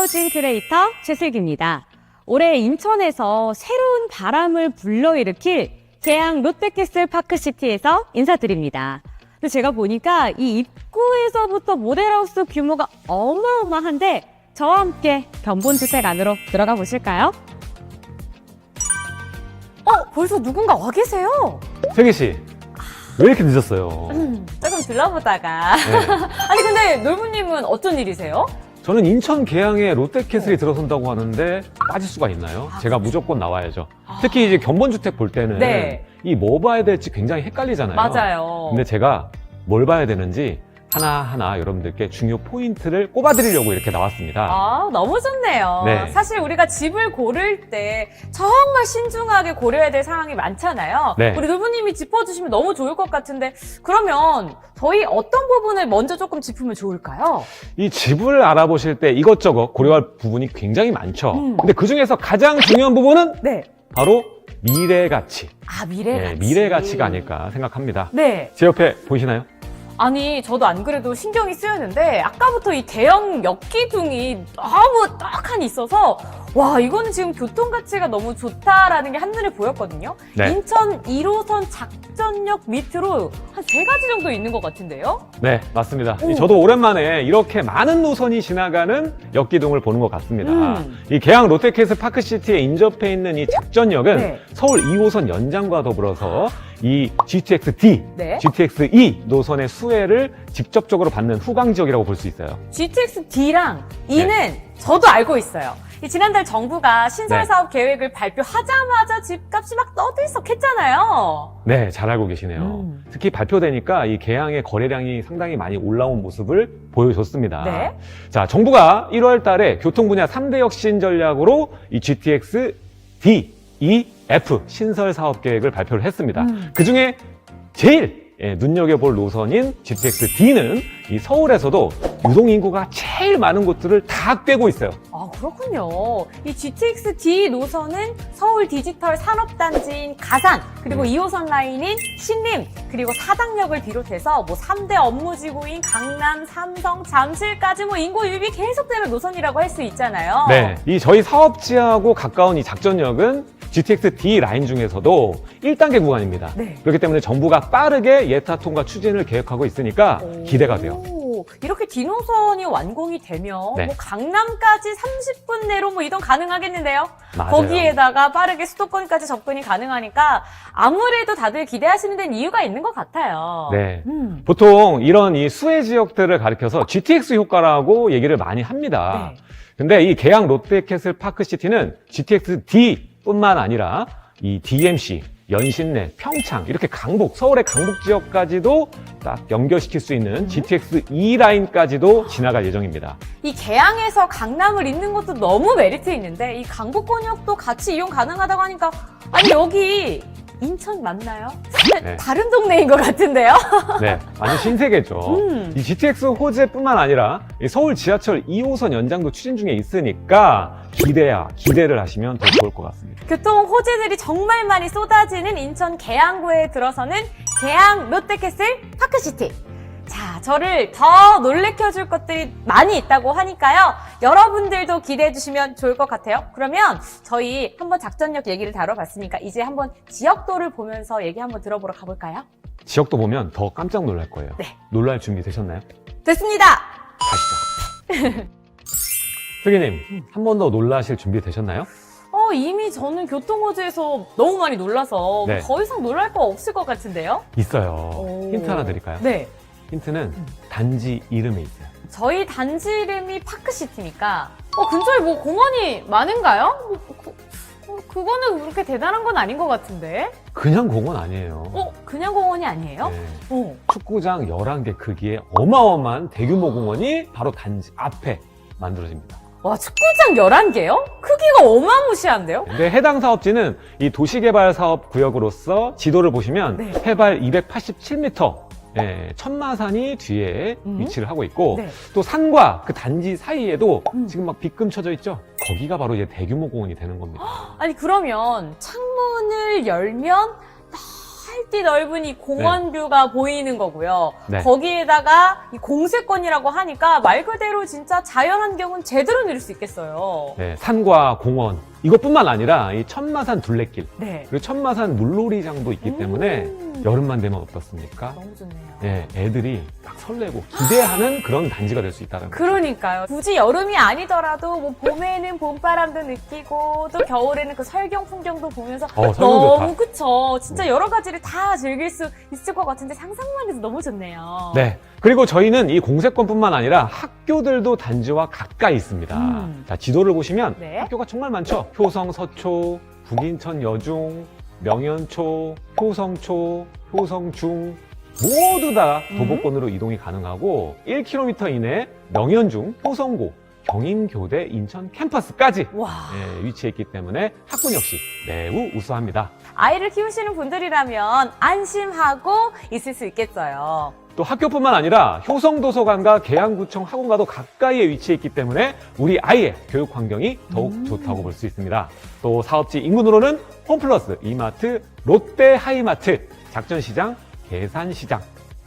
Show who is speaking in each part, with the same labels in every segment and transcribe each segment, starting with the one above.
Speaker 1: 하우징 크레이터 최슬기입니다. 올해 인천에서 새로운 바람을 불러일으킬 계양 롯데캐슬 파크시티에서 인사드립니다. 근데 제가 보니까 이 입구에서부터 모델하우스 규모가 어마어마한데 저와 함께 변본주택 안으로 들어가 보실까요? 어, 벌써 누군가 와 계세요?
Speaker 2: 세기 씨, 왜 이렇게 늦었어요? 음,
Speaker 1: 조금 둘러보다가 네. 아니, 근데 놀부님은 어떤 일이세요?
Speaker 2: 저는 인천 계양에 롯데캐슬이 들어선다고 하는데 빠질 수가 있나요? 아, 제가 그렇죠. 무조건 나와야죠. 아. 특히 이제 견본주택 볼 때는 네. 이뭐 봐야 될지 굉장히 헷갈리잖아요.
Speaker 1: 맞아요.
Speaker 2: 근데 제가 뭘 봐야 되는지 하나하나 여러분들께 중요 포인트를 꼽아드리려고 이렇게 나왔습니다.
Speaker 1: 아, 너무 좋네요. 네. 사실 우리가 집을 고를 때 정말 신중하게 고려해야 될 상황이 많잖아요. 네. 우리 누부님이 짚어주시면 너무 좋을 것 같은데 그러면 저희 어떤 부분을 먼저 조금 짚으면 좋을까요?
Speaker 2: 이 집을 알아보실 때 이것저것 고려할 부분이 굉장히 많죠. 음. 근데 그 중에서 가장 중요한 부분은 네. 바로 미래 가치.
Speaker 1: 아, 미래 가치.
Speaker 2: 네, 미래 가치가 아닐까 생각합니다. 네. 제 옆에 보이시나요?
Speaker 1: 아니 저도 안 그래도 신경이 쓰였는데 아까부터 이 대형 역기둥이 너무 떡하니 있어서 와 이거는 지금 교통 가치가 너무 좋다라는 게 한눈에 보였거든요. 네. 인천 1호선 작전역 밑으로 한세 가지 정도 있는 것 같은데요?
Speaker 2: 네, 맞습니다. 오. 저도 오랜만에 이렇게 많은 노선이 지나가는 역기동을 보는 것 같습니다. 음. 이 계양 롯데캐스 파크시티에 인접해 있는 이 작전역은 네. 서울 2호선 연장과 더불어서 이 GTX-D, 네. GTX-E 노선의 수혜를 직접적으로 받는 후광 지역이라고 볼 수 있어요.
Speaker 1: GTX D랑 E는 네. 저도 알고 있어요. 지난달 정부가 신설 네. 사업 계획을 발표하자마자 집값이 막 떠들썩했잖아요.
Speaker 2: 네, 잘 알고 계시네요. 음. 특히 발표되니까 이 개항의 거래량이 상당히 많이 올라온 모습을 보여줬습니다. 네. 자, 정부가 1월 달에 교통 분야 3대 혁신 전략으로 이 GTX D, E, F 신설 사업 계획을 발표를 했습니다. 음. 그 중에 제일 예, 눈여겨볼 노선인 GTX D는 이 서울에서도 유동인구가 제일 많은 곳들을 다 꿰고 있어요.
Speaker 1: 그렇군요. 이 GTX D 노선은 서울 디지털 산업단지인 가산, 그리고 2호선 라인인 신림, 그리고 사당역을 비롯해서 뭐 3대 업무지구인 강남, 삼성, 잠실까지 뭐 인구 유입이 계속되는 노선이라고 할 수 있잖아요.
Speaker 2: 네. 이 저희 사업지하고 가까운 이 작전역은 GTX D 라인 중에서도 1단계 구간입니다. 네. 그렇기 때문에 정부가 빠르게 예타 통과 추진을 계획하고 있으니까 기대가 돼요.
Speaker 1: 이렇게 디노선이 완공이 되면 네. 뭐 강남까지 30분 내로 뭐 이동 가능하겠는데요. 맞아요. 거기에다가 빠르게 수도권까지 접근이 가능하니까 아무래도 다들 기대하시는 데는 이유가 있는 것 같아요.
Speaker 2: 네. 음. 보통 이런 이 수혜 지역들을 가리켜서 GTX 효과라고 얘기를 많이 합니다. 네. 근데 이 계양 롯데캐슬 파크시티는 GTX D 뿐만 아니라 이 DMC 연신내, 평창 이렇게 강북, 서울의 강북 지역까지도 딱 연결시킬 수 있는 음. GTX 2 e 라인까지도 지나갈 예정입니다.
Speaker 1: 이 개항에서 강남을 잇는 것도 너무 메리트 있는데 이 강북권역도 같이 이용 가능하다고 하니까 아니 여기 인천 맞나요? 네. 다른 동네인 것 같은데요?
Speaker 2: 네, 아주 신세계죠. 음. 이 GTX 호재뿐만 아니라 이 서울 지하철 2호선 연장도 추진 중에 있으니까 기대야 기대를 하시면 더 좋을 것 같습니다.
Speaker 1: 교통 호재들이 정말 많이 쏟아지는 인천 계양구에 들어서는 계양 롯데캐슬 파크시티 자, 저를 더 놀래켜줄 것들이 많이 있다고 하니까요. 여러분들도 기대해 주시면 좋을 것 같아요. 그러면 저희 한번 작전력 얘기를 다뤄봤으니까 이제 한번 지역도를 보면서 얘기 한번 들어보러 가볼까요?
Speaker 2: 지역도 보면 더 깜짝 놀랄 거예요. 네. 놀랄 준비 되셨나요? 됐습니다! 가시죠. 슬기님, 한 번 더 놀라실 준비 되셨나요?
Speaker 1: 어, 이미 저는 교통호재에서 너무 많이 놀라서 네. 더 이상 놀랄 거 없을 것 같은데요?
Speaker 2: 있어요. 오. 힌트 하나 드릴까요? 네. 힌트는 단지 이름에 있어요.
Speaker 1: 저희 단지 이름이 파크시티니까 어 근처에 뭐 공원이 많은가요? 뭐, 그, 어, 그거는 그렇게 대단한 건 아닌 것 같은데
Speaker 2: 그냥 공원 아니에요.
Speaker 1: 어 그냥 공원이 아니에요? 네.
Speaker 2: 어. 축구장 11개 크기의 어마어마한 대규모 공원이 바로 단지 앞에 만들어집니다.
Speaker 1: 와 축구장 11개요? 크기가 어마무시한데요?
Speaker 2: 근데 해당 사업지는 이 도시개발사업 구역으로서 지도를 보시면 네. 해발 287m 예, 천마산이 뒤에 음. 위치를 하고 있고 네. 또 산과 그 단지 사이에도 음. 지금 막 빗금 쳐져 있죠. 거기가 바로 이제 대규모 공원이 되는 겁니다.
Speaker 1: 아니 그러면 창문을 열면 살짝 넓은 이 공원 뷰가 네. 보이는 거고요. 네. 거기에다가 이 공세권이라고 하니까 말 그대로 진짜 자연 환경은 제대로 누릴 수 있겠어요.
Speaker 2: 네, 산과 공원 이것뿐만 아니라 이 천마산 둘레길 네. 그리고 천마산 물놀이장도 있기 음. 때문에 여름만 되면 어떻습니까? 너무 좋네요. 예, 애들이 설레고 기대하는 그런 단지가 될 수 있다는
Speaker 1: 거죠. 그러니까요. 굳이 여름이 아니더라도 뭐 봄에는 봄바람도 느끼고 또 겨울에는 그 설경 풍경도 보면서 어, 설경 너무 좋다. 그쵸. 진짜 여러 가지를 다 즐길 수 있을 것 같은데 상상만 해도 너무 좋네요.
Speaker 2: 네. 그리고 저희는 이 공세권뿐만 아니라 학교들도 단지와 가까이 있습니다. 음. 자, 지도를 보시면 네. 학교가 정말 많죠. 효성, 서초, 북인천, 여중, 명현초, 효성초, 효성중, 모두 다 음. 도보권으로 음. 이동이 가능하고 1km 이내 명현중, 호성고, 경인교대 인천 캠퍼스까지 예, 위치했기 때문에 학군 역시 매우 우수합니다.
Speaker 1: 아이를 키우시는 분들이라면 안심하고 있을 수 있겠어요.
Speaker 2: 또 학교뿐만 아니라 효성도서관과 계양구청 학원과도 가까이에 위치해 있기 때문에 우리 아이의 교육 환경이 더욱 음. 좋다고 볼 수 있습니다. 또 사업지 인근으로는 홈플러스, 이마트, 롯데 하이마트, 작전시장, 계산시장,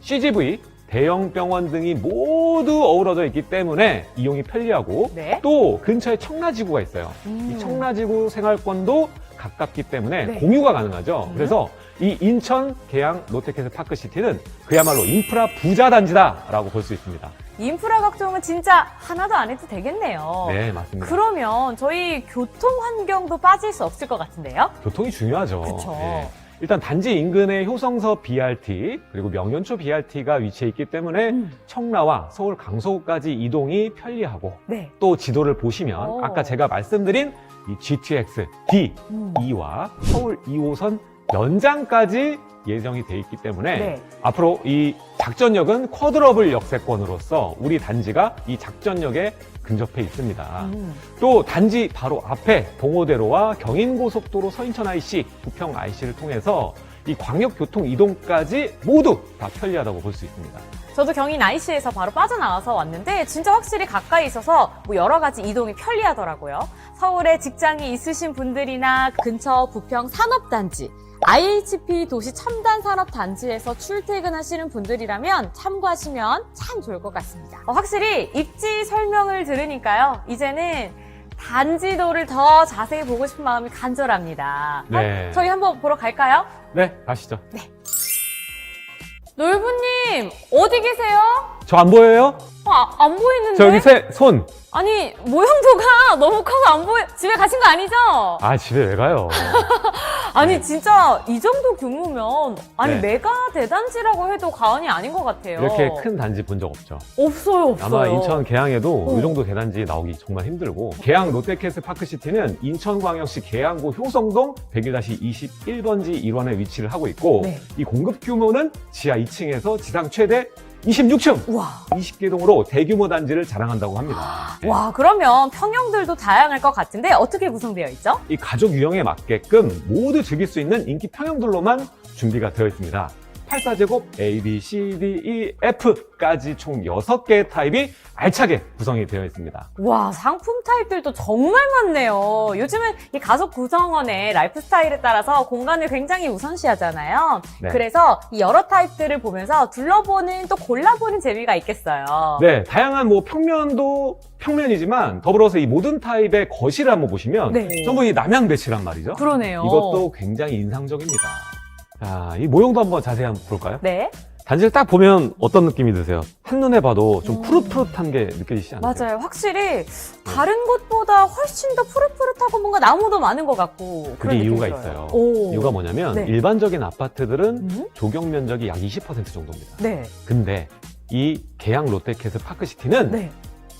Speaker 2: CGV, 대형 병원 등이 모두 어우러져 있기 때문에 이용이 편리하고 네. 또 근처에 청라지구가 있어요. 음. 이 청라지구 생활권도 가깝기 때문에 네. 공유가 가능하죠. 음. 그래서 이 인천 계양 롯데캐슬 파크시티는 그야말로 인프라 부자 단지다라고 볼 수 있습니다.
Speaker 1: 인프라 걱정은 진짜 하나도 안 해도 되겠네요. 네, 맞습니다. 그러면 저희 교통 환경도 빠질 수 없을 것 같은데요?
Speaker 2: 교통이 중요하죠.
Speaker 1: 그렇죠.
Speaker 2: 일단 단지 인근에 효성서 BRT 그리고 명현초 BRT가 위치해 있기 때문에 음. 청라와 서울 강서구까지 이동이 편리하고 네. 또 지도를 보시면 오. 아까 제가 말씀드린 이 GTX D2와 음. 서울 2호선 연장까지 예정이 돼 있기 때문에 네. 앞으로 이 작전역은 쿼드러블 역세권으로서 우리 단지가 이 작전역에 근접해 있습니다. 음. 또 단지 바로 앞에 봉호대로와 경인고속도로 서인천 IC, 부평 IC를 통해서 이 광역교통 이동까지 모두 다 편리하다고 볼 수 있습니다.
Speaker 1: 저도 경인 IC에서 바로 빠져나와서 왔는데 진짜 확실히 가까이 있어서 뭐 여러 가지 이동이 편리하더라고요. 서울에 직장이 있으신 분들이나 근처 부평 산업단지 IHP 도시 첨단 산업 단지에서 출퇴근하시는 분들이라면 참고하시면 참 좋을 것 같습니다. 어, 확실히 입지 설명을 들으니까요. 이제는 단지도를 더 자세히 보고 싶은 마음이 간절합니다. 네. 어, 저희 한번 보러 갈까요?
Speaker 2: 네, 가시죠. 네.
Speaker 1: 놀부님 어디 계세요?
Speaker 2: 저 안 보여요?
Speaker 1: 어, 아, 안 보이는데?
Speaker 2: 저 여기 세, 손.
Speaker 1: 아니 모형도가 너무 커서 안 보여. 집에 가신 거 아니죠?
Speaker 2: 아, 집에 왜 가요?
Speaker 1: 아니 네. 진짜 이 정도 규모면 아니 네. 메가 대단지라고 해도 과언이 아닌 것 같아요.
Speaker 2: 이렇게 큰 단지 본 적 없죠. 없어요, 없어요. 아마 인천 계양에도 어. 이 정도 대단지 나오기 정말 힘들고 계양 롯데캐슬 파크시티는 인천광역시 계양구 효성동 101-21번지 1원에 위치를 하고 있고 네. 이 공급 규모는 지하 2층에서 지상 최대 26층 우와. 20개동으로 대규모 단지를 자랑한다고 합니다.
Speaker 1: 네. 와 그러면 평형들도 다양할 것 같은데 어떻게 구성되어 있죠?
Speaker 2: 이 가족 유형에 맞게끔 모두 즐길 수 있는 인기 평형들로만 준비가 되어 있습니다. 8 4제곱 A, B, C, D, E, F까지 총 6개의 타입이 알차게 구성이 되어 있습니다.
Speaker 1: 와, 상품 타입들도 정말 많네요. 요즘은 이가속 구성원의 라이프 스타일에 따라서 공간을 굉장히 우선시하잖아요. 네. 그래서 이 여러 타입들을 보면서 둘러보는 또 골라보는 재미가 있겠어요.
Speaker 2: 네, 다양한 뭐 평면도 평면이지만 더불어서 이 모든 타입의 거실을 한번 보시면 네. 전부 이 남양 배치란 말이죠. 그러네요. 이것도 굉장히 인상적입니다. 자, 이 모형도 한번 자세히 한번 볼까요? 네. 단지를 딱 보면 어떤 느낌이 드세요? 한눈에 봐도 좀 음. 푸릇푸릇한 게 느껴지시지 않나요?
Speaker 1: 맞아요. 확실히 네. 다른 곳보다 훨씬 더 푸릇푸릇하고 뭔가 나무도 많은 것 같고. 그게
Speaker 2: 그런 이유가 들어요. 있어요. 오. 이유가 뭐냐면 네. 일반적인 아파트들은 음? 조경 면적이 약 20% 정도입니다. 네. 근데 이 계양 롯데캐슬 파크시티는 네.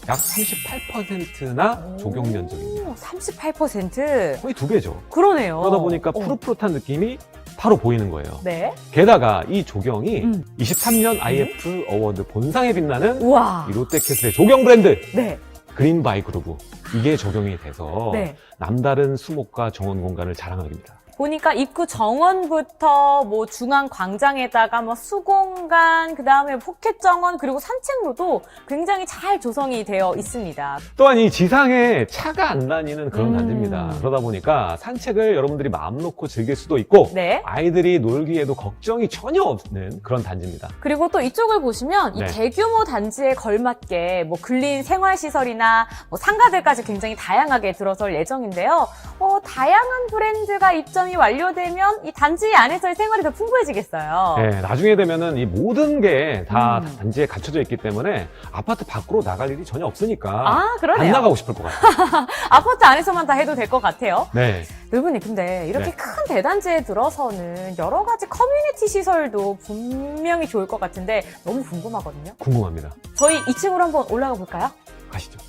Speaker 2: 약 38%나 조경 면적입니다.
Speaker 1: 38%. 거의 두 배죠. 그러네요.
Speaker 2: 그러다 보니까 어. 푸릇푸릇한 느낌이 바로 보이는 거예요. 네. 게다가 이 조경이 음. 23년 IF 어워드 본상에 빛나는 우와. 이 롯데캐슬의 조경 브랜드 네. 그린바이 그루브 이게 적용이 돼서 네. 남다른 수목과 정원 공간을 자랑하게 됩니다.
Speaker 1: 보니까 입구 정원부터 뭐 중앙 광장에다가 뭐 수공간 그다음에 포켓 정원 그리고 산책로도 굉장히 잘 조성이 되어 있습니다.
Speaker 2: 또한 이 지상에 차가 안 다니는 그런 음. 단지입니다. 그러다 보니까 산책을 여러분들이 마음 놓고 즐길 수도 있고 네. 아이들이 놀기에도 걱정이 전혀 없는 그런 단지입니다.
Speaker 1: 그리고 또 이쪽을 보시면 네. 이 대규모 단지에 걸맞게 뭐 근린 생활 시설이나 뭐 상가들까지 굉장히 다양하게 들어설 예정인데요. 어, 다양한 브랜드가 입점이 완료되면 이 단지 안에서의 생활이 더 풍부해지겠어요.
Speaker 2: 네, 나중에 되면은 이 모든 게다 음. 단지에 갖춰져 있기 때문에 아파트 밖으로 나갈 일이 전혀 없으니까 아, 그러네요. 안 나가고 싶을 것 같아요.
Speaker 1: 아파트 안에서만 다 해도 될 것 같아요. 네. 여러분이 네 근데 이렇게 네. 큰 대단지에 들어서는 여러 가지 커뮤니티 시설도 분명히 좋을 것 같은데 너무 궁금하거든요. 궁금합니다. 저희 2층으로 한번 올라가 볼까요? 가시죠.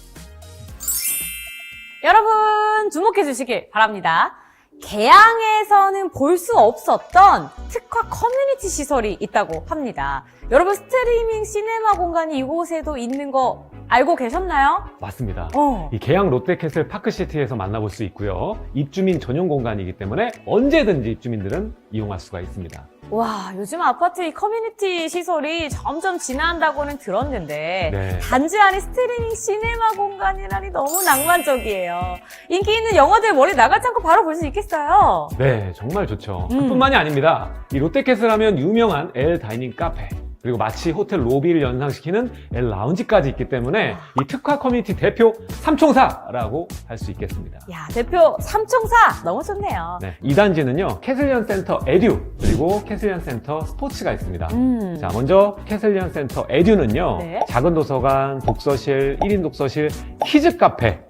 Speaker 1: 여러분 주목해 주시길 바랍니다. 개항에서는 볼 수 없었던 특화 커뮤니티 시설이 있다고 합니다. 여러분 스트리밍 시네마 공간이 이곳에도 있는 거 알고 계셨나요?
Speaker 2: 맞습니다. 어. 이 계양 롯데캐슬 파크시티에서 만나볼 수 있고요. 입주민 전용 공간이기 때문에 언제든지 입주민들은 이용할 수가 있습니다.
Speaker 1: 와, 요즘 아파트 이 커뮤니티 시설이 점점 진화한다고는 들었는데 네. 단지 안에 스트리밍 시네마 공간이라니 너무 낭만적이에요. 인기 있는 영화들 머리 나가지 않고 바로 볼 수 있겠어요.
Speaker 2: 네, 정말 좋죠. 음. 그뿐만이 아닙니다. 이 롯데캐슬 하면 유명한 엘 다이닝 카페, 그리고 마치 호텔 로비를 연상시키는 엘 라운지까지 있기 때문에 이 특화 커뮤니티 대표 삼총사라고 할 수 있겠습니다.
Speaker 1: 야 대표 삼총사 너무 좋네요. 네,
Speaker 2: 2단지는요 캐슬리언 센터 에듀 그리고 캐슬리언 센터 스포츠가 있습니다. 음. 자 먼저 캐슬리언 센터 에듀는요 네. 작은 도서관, 독서실, 1인 독서실, 키즈 카페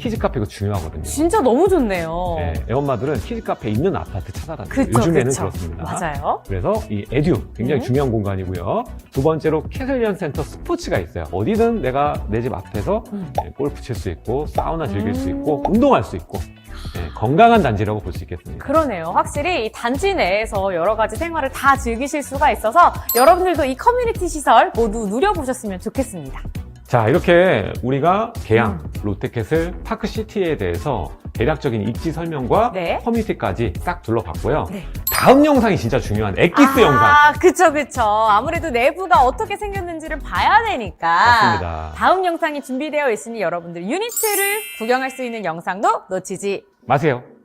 Speaker 2: 키즈카페가 중요하거든요.
Speaker 1: 진짜 너무 좋네요. 네,
Speaker 2: 애엄마들은 키즈카페 있는 아파트 찾아다니고 그 요즘에는 그쵸. 그렇습니다. 맞아요. 그래서 이 에듀 굉장히 음. 중요한 공간이고요. 두 번째로 캐슬리언 센터 스포츠가 있어요. 어디든 내가 내 집 앞에서 음. 네, 골프 칠 수 있고 사우나 즐길 음. 수 있고 음. 운동할 수 있고 네, 건강한 단지라고 볼 수 있겠습니다.
Speaker 1: 그러네요. 확실히 이 단지 내에서 여러 가지 생활을 다 즐기실 수가 있어서 여러분들도 이 커뮤니티 시설 모두 누려보셨으면 좋겠습니다.
Speaker 2: 자 이렇게 우리가 개항, 음. 롯데캐슬, 파크시티에 대해서 대략적인 입지 설명과 네. 커뮤니티까지 싹 둘러봤고요. 네. 다음 영상이 진짜 중요한 액기스 아, 영상.
Speaker 1: 그쵸, 그쵸. 아무래도 내부가 어떻게 생겼는지를 봐야 되니까. 맞습니다. 다음 영상이 준비되어 있으니 여러분들 유니트를 구경할 수 있는 영상도 놓치지
Speaker 2: 마세요.